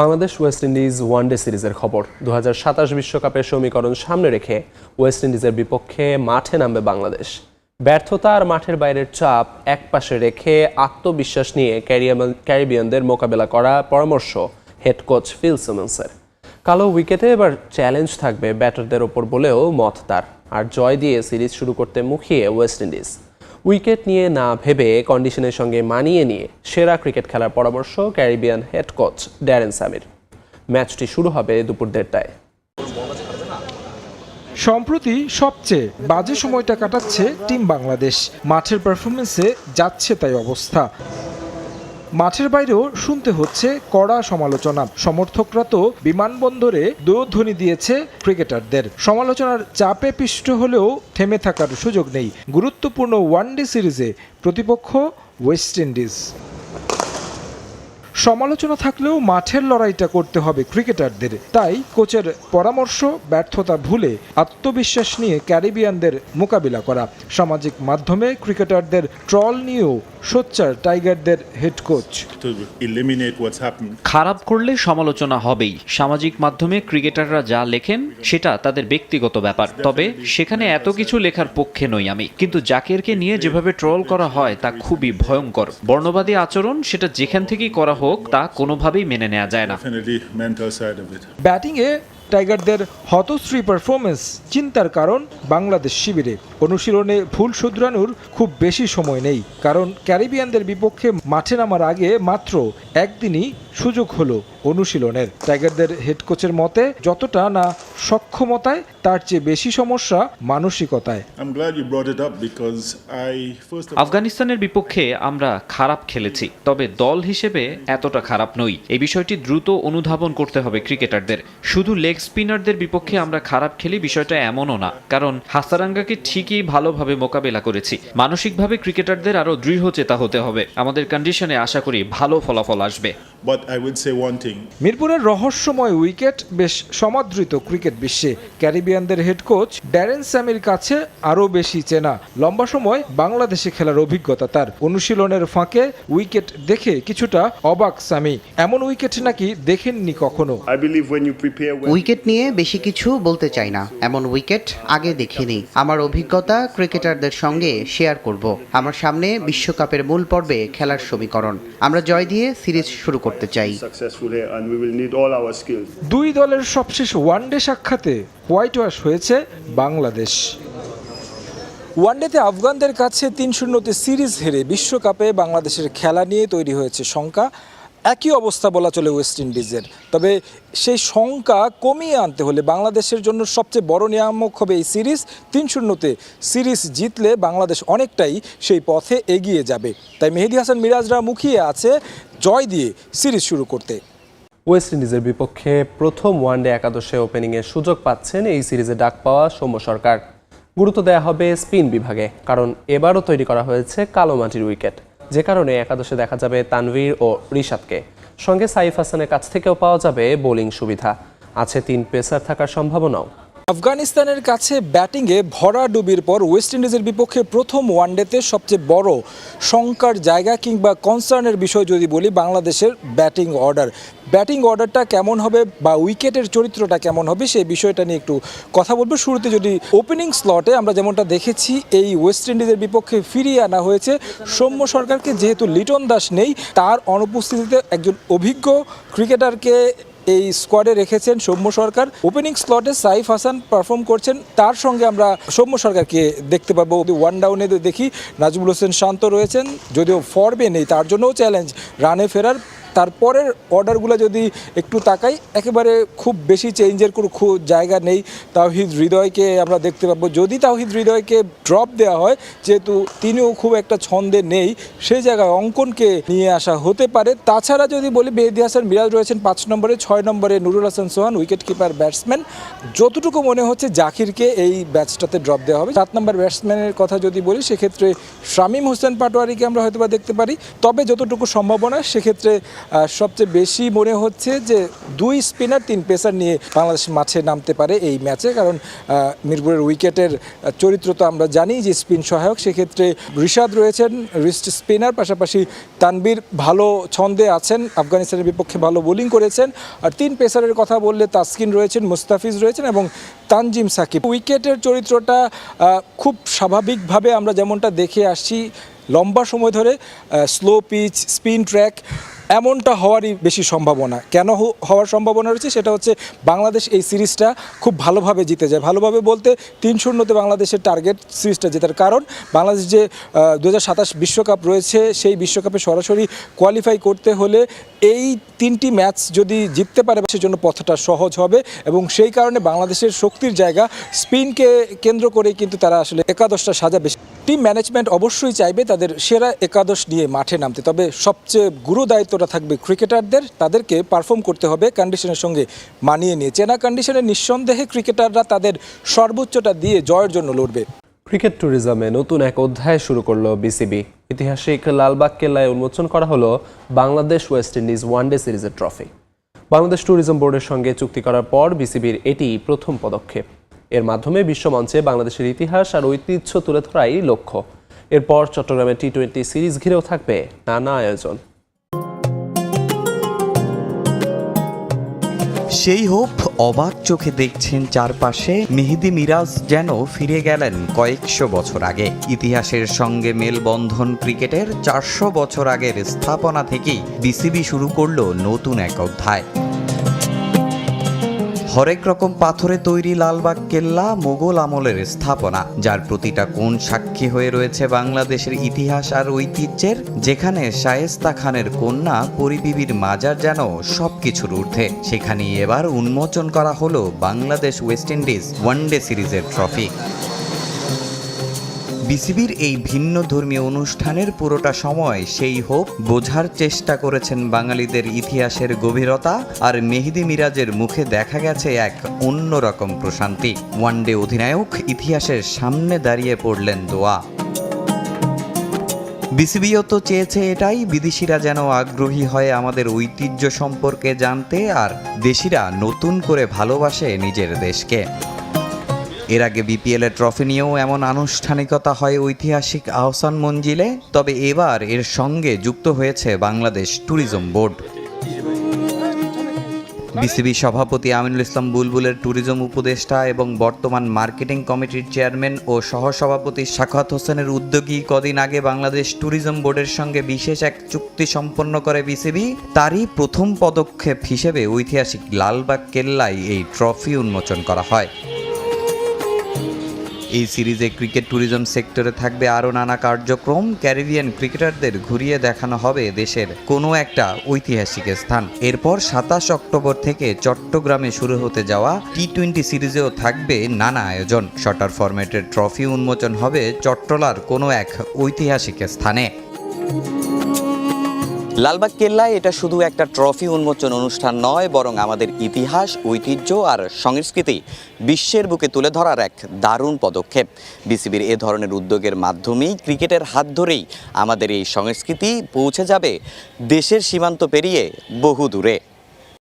Bangladesh West Indies one day সিরিজের খবর। দু বিশ্বকাপের সমীকরণ সামনে রেখে ওয়েস্ট ইন্ডিজের বিপক্ষে মাঠে নামবে বাংলাদেশ। ব্যর্থতা আর মাঠের বাইরের চাপ একপাশে রেখে আত্মবিশ্বাস নিয়ে ক্যারিবিয়ানদের মোকাবেলা করা পরামর্শ হেড কোচ ফিল সিমন্সের। কালো উইকেটে এবার চ্যালেঞ্জ থাকবে ব্যাটারদের ওপর বলেও মত তার। আর জয় দিয়ে সিরিজ শুরু করতে মুখিয়ে ওয়েস্ট ইন্ডিজ। উইকেট নিয়ে না ভেবে কন্ডিশনের সঙ্গে মানিয়ে নিয়ে সেরা ক্রিকেট খেলার পরামর্শ ক্যারিবিয়ান হেড কোচ ড্যারেন সামির। ম্যাচটি শুরু হবে দুপুর দেড়টায়। সম্প্রতি সবচেয়ে বাজে সময়টা কাটাচ্ছে টিম বাংলাদেশ। মাঠের পারফরমেন্সে যাচ্ছে তাই অবস্থা। মাঠের বাইরেও শুনতে হচ্ছে কড়া সমালোচনা। সমর্থকরা তো বিমানবন্দরে দোধ্বনি দিয়েছে ক্রিকেটারদের। সমালোচনার চাপে পিষ্ট হলেও থেমে থাকার সুযোগ নেই। গুরুত্বপূর্ণ ওয়ানডে সিরিজে প্রতিপক্ষ ওয়েস্ট ইন্ডিজ। সমালোচনা থাকলেও মাঠের লড়াইটা করতে হবে ক্রিকেটারদের। তাই কোচের পরামর্শ ব্যর্থতা ভুলে আত্মবিশ্বাস নিয়ে ক্যারিবিয়ানদের মোকাবিলা করা। সামাজিক মাধ্যমে ক্রিকেটারদের ট্রল নিয়েও সোচ্চার টাইগারদের হেড কোচ। খারাপ করলে সমালোচনা হবেই। সামাজিক মাধ্যমে ক্রিকেটাররা যা লেখেন সেটা তাদের ব্যক্তিগত ব্যাপার। তবে সেখানে এত কিছু লেখার পক্ষে নই আমি। কিন্তু জাকেরকে নিয়ে যেভাবে ট্রল করা হয় তা খুবই ভয়ঙ্কর। বর্ণবাদী আচরণ সেটা যেখান থেকেই করা হোক তা কোনোভাবেই মেনে নেওয়া যায় না. ব্যাটিংয়ে টাইগারদের হতশ্রী পারফরমেন্স চিন্তার কারণ বাংলাদেশ শিবিরে অনুশীলনে ভুল শুধরানোর খুব বেশি সময় নেই কারণ ক্যারিবিয়ানদের বিপক্ষে মাঠে নামার আগে মাত্র একদিনই সুযোগ হলো অনুশীলনের। টাইগারদের হেড কোচের মতে যতটা না সক্ষমতায় তার চেয়ে বেশি সমস্যা মানসিকতায়। আফগানিস্তানের বিপক্ষে আমরা খারাপ খেলেছি তবে দল হিসেবে এতটা খারাপ নই। এই বিষয়টি দ্রুত অনুধাবন করতে হবে ক্রিকেটারদের। শুধু লেগ স্পিনারদের বিপক্ষে আমরা খারাপ খেলি বিষয়টা এমনও না কারণ হাসারাঙ্গাকে ঠিকই ভালোভাবে মোকাবেলা করেছি। মানসিকভাবে ক্রিকেটারদের আরও দৃঢ় চেতা হতে হবে। আমাদের কন্ডিশনে আশা করি ভালো ফলাফল আসবে। But I would say one thing. মিরপুরের রহস্যময় উইকেট বেশ সমাদৃত ক্রিকেট বিশ্বে। ক্যারিবিয়ানদের হেড কোচ ড্যারেন স্যামির কাছে আরও বেশি চেনা। লম্বা সময় বাংলাদেশে খেলার অভিজ্ঞতা তার। অনুশীলনের ফাঁকে উইকেট দেখে কিছুটা অবাক স্যামি। এমন উইকেট নাকি দেখেননি কখনো? I believe when you prepare well, wicket নিয়ে বেশি কিছু বলতে চাই না। এমন উইকেট আগে দেখিনি। আমার অভিজ্ঞতা ক্রিকেটারদের সঙ্গে শেয়ার করব। আমার সামনে বিশ্বকাপের মূল পর্বে খেলার সমীকরণ। আমরা জয় দিয়ে সিরিজ শুরু করতে চাই। Successful here and we will need all our skills. দুই দলের সবশেষ ওয়ানডে সাক্ষাতে হোয়াইট ওয়াশ হয়েছে বাংলাদেশ। ওয়ানডেতে আফগানদের কাছে তিন শূন্যতে সিরিজ হেরে বিশ্বকাপে বাংলাদেশের খেলা নিয়ে তৈরি হয়েছে শঙ্কা। একই অবস্থা বলা চলে ওয়েস্ট ইন্ডিজের তবে সেই শঙ্কা কমিয়ে আনতে হলে বাংলাদেশের জন্য সবচেয়ে বড় নিয়ামক হবে এই সিরিজ। তিন শূন্যতে সিরিজ জিতলে বাংলাদেশ অনেকটাই সেই পথে এগিয়ে যাবে। তাই মেহেদি হাসান মিরাজরা মুখিয়ে আছে জয় দিয়ে সিরিজ শুরু করতে। ওয়েস্ট ইন্ডিজের বিপক্ষে প্রথম ওয়ানডে একাদশে ওপেনিংয়ের সুযোগ পাচ্ছেন এই সিরিজে ডাক পাওয়া সৌম্য সরকার। গুরুত্ব দেওয়া হবে স্পিন বিভাগে, কারণ এবারও তৈরি করা হয়েছে কালো মাটির উইকেট। যে কারণে একাদশে দেখা যাবে তানভীর ও রিশাদকে। সঙ্গে সাইফ হাসানের কাছ থেকেও পাওয়া যাবে বোলিং সুবিধা। আছে তিন পেসার থাকার সম্ভাবনাও। আফগানিস্তানের কাছে ব্যাটিংয়ে ভরা ডুবির পর ওয়েস্ট ইন্ডিজের বিপক্ষে প্রথম ওয়ানডেতে সবচেয়ে বড় শঙ্কার জায়গা কিংবা কনসার্নের বিষয় যদি বলি, বাংলাদেশের ব্যাটিং অর্ডার। ব্যাটিং অর্ডারটা কেমন হবে বা উইকেটের চরিত্রটা কেমন হবে সেই বিষয়টা নিয়ে একটু কথা বলব। শুরুতে যদি ওপেনিং স্লটে আমরা যেমনটা দেখেছি, এই ওয়েস্ট ইন্ডিজের বিপক্ষে ফিরিয়ে আনা হয়েছে। সৌম্য সরকারকে যেহেতু লিটন দাস নেই, তার অনুপস্থিতিতে একজন অভিজ্ঞ ক্রিকেটারকে এই স্কোয়াডে রেখেছেন সৌম্য সরকার। ওপেনিং স্লটে সাইফ হাসান পারফর্ম করছেন। তার সঙ্গে আমরা সৌম্য সরকারকে দেখতে পাবো। ওয়ান ডাউনে দেখি, নাজমুল হোসেন শান্ত রয়েছেন। যদিও ফর্মে নেই, তার জন্যও চ্যালেঞ্জ রানে ফেরার। তারপরের অর্ডারগুলো যদি একটু তাকাই, একেবারে খুব বেশি চেঞ্জের কোনো জায়গা নেই তাওহিদ হৃদয়কে আমরা দেখতে পাবো। যদি তাওহিদ হৃদয়কে ড্রপ দেওয়া হয়, যেহেতু তিনিও খুব একটা ছন্দে নেই, সেই জায়গায় অঙ্কনকে নিয়ে আসা হতে পারে। তাছাড়া যদি বলি বেদি হাসান মিরাজ রয়েছেন পাঁচ নম্বরে, ছয় নম্বরে Nurul Hasan Sohan wicket keeper batsman যতটুকু মনে হচ্ছে জাকিরকে এই ব্যাচটাতে ড্রপ দেওয়া হবে। সাত নম্বর ব্যাটসম্যানের কথা যদি বলি, সেক্ষেত্রে শামীম হোসেন পাটোয়ারিকে আমরা হয়তো দেখতে পারি। তবে যতটুকু সম্ভাবনা, সেক্ষেত্রে সবচেয়ে বেশি মনে হচ্ছে যে দুই স্পিনার, তিন পেসার নিয়ে বাংলাদেশ মাঠে নামতে পারে এই ম্যাচে। কারণ মিরপুরের উইকেটের চরিত্র তো আমরা জানি যে স্পিন সহায়ক। সেক্ষেত্রে রিশাদ রয়েছেন, রিস্ট স্পিনার। পাশাপাশি তানবীর ভালো ছন্দে আছেন, আফগানিস্তানের বিপক্ষে ভালো বোলিং করেছেন। আর তিন পেসারের কথা বললে তাসকিন রয়েছেন, মুস্তাফিজ রয়েছেন এবং তানজিম সাকিব। উইকেটের চরিত্রটা খুব স্বাভাবিকভাবে আমরা যেমনটা দেখে আসছি লম্বা সময় ধরে স্লো পিচ স্পিন ট্র্যাক এমনটা হওয়ারই বেশি সম্ভাবনা। কেন হওয়ার সম্ভাবনা রয়েছে? সেটা হচ্ছে বাংলাদেশ এই সিরিজটা খুব ভালোভাবে জিতে যায়। ভালোভাবে বলতে তিন শূন্যতে বাংলাদেশের টার্গেট সিরিজটা জেতার কারণ, বাংলাদেশ যে দু বিশ্বকাপ রয়েছে, সেই বিশ্বকাপে সরাসরি কোয়ালিফাই করতে হলে এই তিনটি ম্যাচ যদি জিততে পারে, সেজন্য পথটা সহজ হবে এবং সেই কারণে বাংলাদেশের শক্তির জায়গা স্পিনকে কেন্দ্র করে কিন্তু তারা আসলে একাদশটা সাজাবে টিম ম্যানেজমেন্ট অবশ্যই চাইবে তাদের সেরা একাদশ নিয়ে মাঠে নামতে। তবে সবচেয়ে গুরু দায়িত্বটা থাকবে ক্রিকেটারদের, তাদেরকে পারফর্ম করতে হবে কন্ডিশনের সঙ্গে মানিয়ে নিয়ে। চেনা কন্ডিশনে নিঃসন্দেহে ক্রিকেটাররা তাদের সর্বোচ্চটা দিয়ে জয়ের জন্য লড়বে। ক্রিকেট ট্যুরিজমে নতুন এক অধ্যায় শুরু করল বিসিবি। ঐতিহাসিক লালবাগ কেল্লায় উন্মোচন করা হলো Bangladesh West Indies one day সিরিজের ট্রফি। বাংলাদেশ ট্যুরিজম বোর্ডের সঙ্গে চুক্তি করার পর বিসিবির এটি প্রথম পদক্ষেপ। এর মাধ্যমে বিশ্বমঞ্চে বাংলাদেশের ইতিহাস আর ঐতিহ্য তুলে ধরাই লক্ষ্য। এরপর চট্টগ্রামে টি টোয়েন্টি সিরিজ ঘিরেও থাকবে নানা আয়োজন। সেই হোপ অবাক চোখে দেখছেন চারপাশে। মেহেদি মিরাজ যেন ফিরে গেলেন কয়েকশো বছর আগে। ইতিহাসের সঙ্গে মেলবন্ধন ক্রিকেটের চারশো বছর আগের স্থাপনা থেকেই বিসিবি শুরু করল নতুন এক অধ্যায়। হরেক রকম পাথরে তৈরি লালবাগ কেল্লা মোগল আমলের স্থাপনা, যার প্রতিটা কোণ সাক্ষী হয়ে রয়েছে বাংলাদেশের ইতিহাস আর ঐতিহ্যের, যেখানে শায়েস্তা খানের কন্যা পরিবিবির মাজার যেন সবকিছুর ঊর্ধ্বে। সেখানেই এবার উন্মোচন করা হলো Bangladesh West Indies one day সিরিজের ট্রফি। বিসিবির এই ভিন্ন ধর্মীয় অনুষ্ঠানের পুরোটা সময় সেই হোপ বোঝার চেষ্টা করেছেন বাঙালিদের ইতিহাসের গভীরতা আর মেহেদি মিরাজের মুখে দেখা গেছে এক অন্যরকম প্রশান্তি। ওয়ানডে অধিনায়ক ইতিহাসের সামনে দাঁড়িয়ে পড়লেন দোয়া। বিসিবিও তো চেয়েছে এটাই, বিদেশিরা যেন আগ্রহী হয় আমাদের ঐতিহ্য সম্পর্কে জানতে আর দেশিরা নতুন করে ভালোবাসে নিজের দেশকে। এর আগে বিপিএল এর ট্রফি নিয়েও এমন আনুষ্ঠানিকতা হয় ঐতিহাসিক আহসান মঞ্জিলে, তবে এবার এর সঙ্গে যুক্ত হয়েছে বাংলাদেশ ট্যুরিজম বোর্ড। বিসিবি সভাপতি আমিনুল ইসলাম বুলবুলের ট্যুরিজম উপদেষ্টা এবং বর্তমান মার্কেটিং কমিটির চেয়ারম্যান ও সহসভাপতি শাখাত হোসেনের উদ্যোগী কদিন আগে বাংলাদেশ ট্যুরিজম বোর্ডের সঙ্গে বিশেষ এক চুক্তি সম্পন্ন করে বিসিবি। তারই প্রথম পদক্ষেপ হিসেবে ঐতিহাসিক লালবাগ কেল্লায় এই ট্রফি উন্মোচন করা হয়। এই সিরিজে ক্রিকেট ট্যুরিজম সেক্টরে থাকবে আরও নানা কার্যক্রম। ক্যারিবিয়ান ক্রিকেটারদের ঘুরিয়ে দেখানো হবে দেশের কোনো একটা ঐতিহাসিক স্থান। এরপর সাতাশ অক্টোবর থেকে চট্টগ্রামে শুরু হতে যাওয়া টি টোয়েন্টি সিরিজেও থাকবে নানা আয়োজন। শটার ফরম্যাটের ট্রফি উন্মোচন হবে চট্টলার কোনো এক ঐতিহাসিক স্থানে। লালবাগ কেল্লায় এটা শুধু একটা ট্রফি উন্মোচন অনুষ্ঠান নয়, বরং আমাদের ইতিহাস, ঐতিহ্য আর সংস্কৃতি বিশ্বের বুকে তুলে ধরার এক দারুণ পদক্ষেপ। বিসিবির এ ধরনের উদ্যোগের মাধ্যমেই ক্রিকেটের হাত ধরেই আমাদের এই সংস্কৃতি পৌঁছে যাবে দেশের সীমান্ত পেরিয়ে বহু দূরে